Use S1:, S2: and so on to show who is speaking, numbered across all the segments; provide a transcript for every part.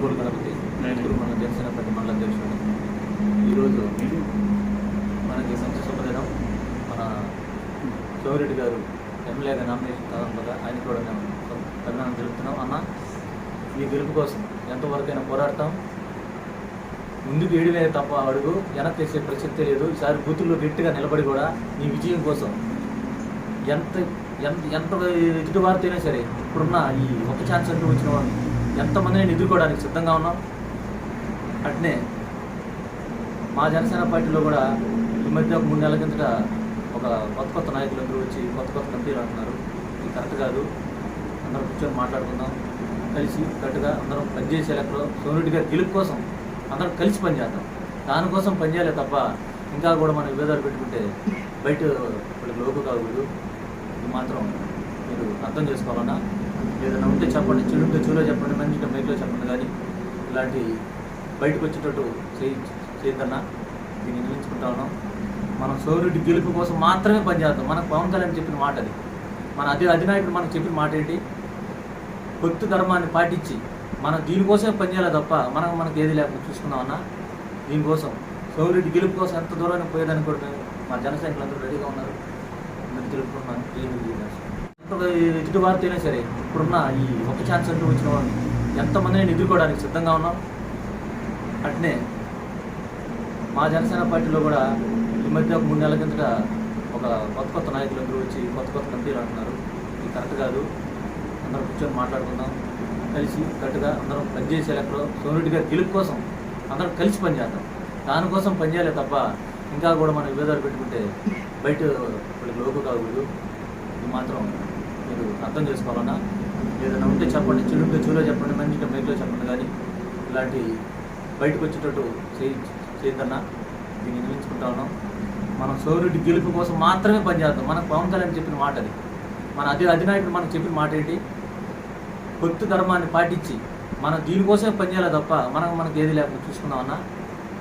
S1: కొనుగోలు గణపతి ఇప్పుడు మన జనసేన పార్టీ మండల అధ్యక్షుడు. ఈరోజు మనకి సంస్థ శుభదినం మన చౌరెడ్డి గారు ఎమ్మెల్యేగా నామినేషన్ కాదంగా ఆయన కూడా మేము అభినందన తెలుపుతున్నాం. అన్న ఈ గెలుపు కోసం ఎంతవరకైనా పోరాడతాం. ముందుకు ఏడివే తప్ప అడుగు వెనక్కి వేసే ప్రసక్తే లేదు. ఈసారి బూతుల్లో గట్టిగా నిలబడి కూడా నీ విజయం కోసం ఎంత ఎంత ఎంత ఎదుటి వారితో అయినా సరే ఇప్పుడున్న ఈ ఒక ఛాన్స్ అంటూ వచ్చిన వాళ్ళు ఎంతమందిని ఎదుర్కోవడానికి సిద్ధంగా ఉన్నాం? అట్నే మా జనసేన పార్టీలో కూడా ఈ మధ్య ఒక మూడు నెలల కిందట ఒక కొత్త కొత్త నాయకులందరూ వచ్చి కొత్త కొత్త కంపెనీలు అంటున్నారు. ఇది కరెక్ట్ కాదు. అందరం కూర్చొని మాట్లాడుకుందాం. కలిసి కరెక్ట్గా అందరం పనిచేసే లెక్కలో సోనిరెడ్డి గారి గెలుపు కోసం అందరం కలిసి పనిచేద్దాం దానికోసం పనిచేయాలి తప్ప ఇంకా కూడా మనం విభేదాలు పెట్టుకుంటే బయట వాళ్ళకి లోపు కాకూడదు. ఇది మాత్రం మీరు అర్థం చేసుకోవాలన్నా ఏదైనా ఉంటే చెప్పండి చెడుంటే చెవులో చెప్పండి మంచిగా మైక్లో చెప్పండి. కానీ ఇలాంటి బయటకు వచ్చేటట్టు చేయి చేయద్దన్నా దీన్ని నిలించుకుంటా ఉన్నాం. మనం సౌరెడ్డి గెలుపు కోసం మాత్రమే పనిచేద్దాం మనకు పవన్ కళ్యాణ్ చెప్పిన మాట అది. మన అధి అధినాయకుడు మనకు చెప్పిన మాట ఏంటి? భక్తు ధర్మాన్ని పాటించి మనం దీనికోసమే పనిచేయాలి తప్ప మనం మనకు ఏది లేకుండా చూసుకుందామన్నా దీనికోసం సౌరెడ్డి గెలుపు కోసం ఎంత దూరానికి పోయేదానికి కూడా మా జనసైనికులు అందరూ రెడీగా ఉన్నారు. నేను తెలుపుకుంటున్నాను. ఎదుటి వారితో అయినా సరే ఇప్పుడున్న ఈ ఒక ఛాన్స్ అంటూ వచ్చిన వాళ్ళు నేను ఎదుర్కోవడానికి సిద్ధంగా ఉన్నాం? అట్నే మా జనసేన పార్టీలో కూడా ఈ మధ్య ఒక మూడు నెలల కిందట ఒక కొత్త కొత్త నాయకులు అందరూ వచ్చి కొత్త కొత్త కమిటీలు అంటున్నారు. ఇది కరెక్ట్ కాదు. అందరం కూర్చొని మాట్లాడుకుందాం. కలిసి కరెక్ట్గా అందరం పనిచేసే లెక్కలో సోనిరెడ్డి గారి గెలుపు కోసం అందరం కలిసి పనిచేద్దాం. దానికోసం పనిచేయాలి తప్ప ఇంకా కూడా మనం విభేదాలు పెట్టుకుంటే బయట వాళ్ళకి లోపు కాకూడదు. ఇది మాత్రం మీరు అర్థం చేసుకోవాలన్నా? ఏదైనా ఉంటే చెప్పండి చెడుంటే చెవులో చెప్పండి మంచిగా మైక్లో చెప్పండి కానీ ఇలాంటి బయటకు వచ్చేటట్టు చేయి చేయద్దన్నా. దీన్ని నిలించుకుంటా ఉన్నాం. మనం సౌరెడ్డి గెలుపు కోసం మాత్రమే పనిచేద్దాం మనకు పవన్ కళ్యాణ్ చెప్పిన మాట అది. మన అధి అధినాయకుడు మనకు చెప్పిన మాట ఏంటి? పొత్తు ధర్మాన్ని పాటించి మనం దీనికోసమే పనిచేయాలి తప్ప మనం మనకి ఏది లేకుండా చూసుకుందామన్నా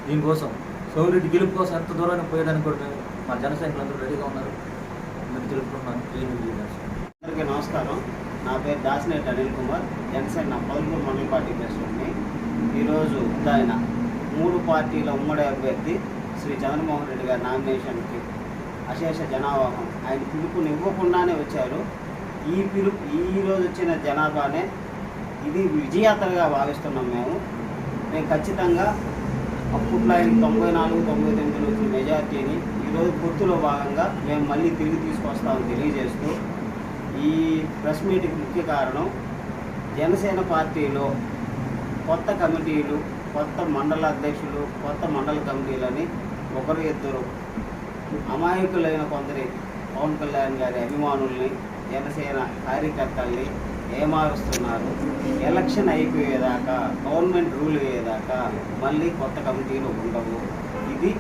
S1: దీనికోసం సౌరెడ్డి గెలుపు కోసం ఎంత దూరంగా పోయేదానికి కూడా మా జనసైనికులు అందరూ రెడీగా ఉన్నారు. మీరు తెలుపుకుంటున్నాను. ఏమి
S2: అందరికీ నమస్కారం. నా పేరు దాసినేటి అనిల్ కుమార్. జనసేన పదమూడు మండల పార్టీ ప్రెసిడెంట్ని ఈరోజు ఆయన మూడు పార్టీల ఉమ్మడి అభ్యర్థి శ్రీ చంద్రమోహన్ రెడ్డి గారి నామినేషన్కి అశేష జనావాహం. ఆయన పిలుపుని ఇవ్వకుండానే వచ్చారు. ఈ పిలుపు ఈ రోజు వచ్చిన జనాభానే ఇది విజయాత్రగా భావిస్తున్నాం మేము. మేము ఖచ్చితంగా అప్పట్లో ఆయన తొంభై నాలుగు తొంభై తొమ్మిదిలో వచ్చిన మెజార్టీని ఈరోజు పొత్తులో భాగంగా మేము మళ్ళీ తిరిగి తీసుకొస్తామని తెలియజేస్తూ ఈ ప్రెస్ మీట్కి ముఖ్య కారణం జనసేన పార్టీలో కొత్త కమిటీలు కొత్త మండల అధ్యక్షులు కొత్త మండల కమిటీలని ఒకరు ఇద్దరు అమాయకులైన కొందరి పవన్ కళ్యాణ్ గారి అభిమానుల్ని జనసేన కార్యకర్తల్ని ఏమారుస్తున్నారు? ఎలక్షన్ అయిపోయేదాకా గవర్నమెంట్ రూల్ అయ్యేదాకా మళ్ళీ కొత్త కమిటీలు ఉండవు. ఇది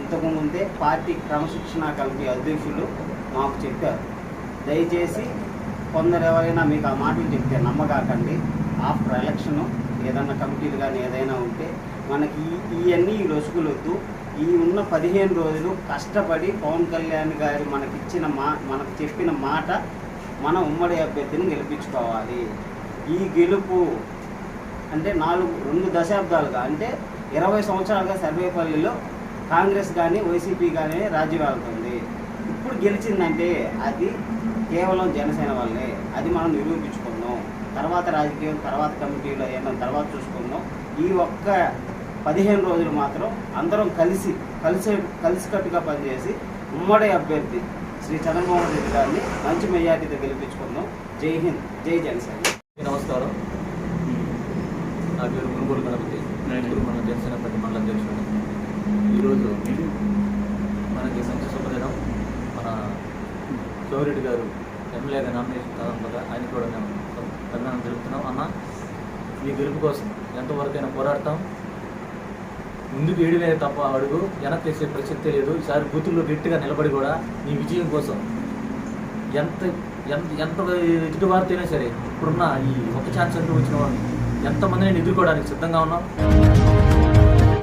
S2: ఇంతకుముందే పార్టీ క్రమశిక్షణ కమిటీ అధ్యక్షులు మాకు చెప్పారు. దయచేసి కొందరు ఎవరైనా మీకు ఆ మాటలు చెప్తే నమ్మకాకండి. ఆఫ్టర్ ఎలక్షన్ ఏదన్నా కమిటీలు కానీ ఏదైనా ఉంటే మనకి ఇవన్నీ ఈ లొసుగులు వద్దు ఈ ఉన్న పదిహేను రోజులు కష్టపడి పవన్ కళ్యాణ్ గారు మనకిచ్చిన మా మనకు చెప్పిన మాట మన ఉమ్మడి అభ్యర్థిని గెలిపించుకోవాలి. ఈ గెలుపు అంటే నాలుగు రెండు దశాబ్దాలుగా అంటే ఇరవై సంవత్సరాలుగా సర్వేపల్లిలో కాంగ్రెస్ కానీ వైసీపీ కానీ రాజ్యం వెళ్తుంది ఎప్పుడు గెలిచిందంటే అది కేవలం జనసేన వల్లే అది మనం నిరూపించుకుందాం. తర్వాత రాజకీయం తర్వాత కమిటీలో ఏమన్నా తర్వాత చూసుకుందాం. ఈ ఒక్క పదిహేను రోజులు మాత్రం అందరం కలిసి కలిసే కలిసికట్టుగా పనిచేసి ఉమ్మడి అభ్యర్థి శ్రీ చంద్రమోహన్ రెడ్డి గారిని మంచి మెజార్టీతో గెలిపించుకుందాం. జై హింద్ జై జనసేన.
S1: నమస్కారం. నా పేరు గురుగురు గణపతి ఇప్పుడు మన జనసేన ప్రతి మండలం అధ్యక్షుడు ఈరోజు మనకి సంస్థ శుభదినం మన చౌరెడ్డి గారు. ఎమ్మెల్యేగా నామినేషన్ కదా ఆయన కూడా మేము అభిమానం తెలుపుతున్నాం అన్న ఈ గెలుపు కోసం ఎంతవరకైనా పోరాడతాం. ముందుకు ఏడివే తప్ప అడుగు వెనక్కి వేసే ప్రసక్తే లేదు. ఈసారి బూతుల్లో గట్టిగా నిలబడి కూడా నీ విజయం కోసం ఎంత ఎంత ఎంత ఎదుటి వారితో అయినా సరే ఇప్పుడున్న ఈ ఒక ఛాన్స్ అంటూ వచ్చిన వాళ్ళు ఎంతమందిని ఎదుర్కోవడానికి సిద్ధంగా ఉన్నాం?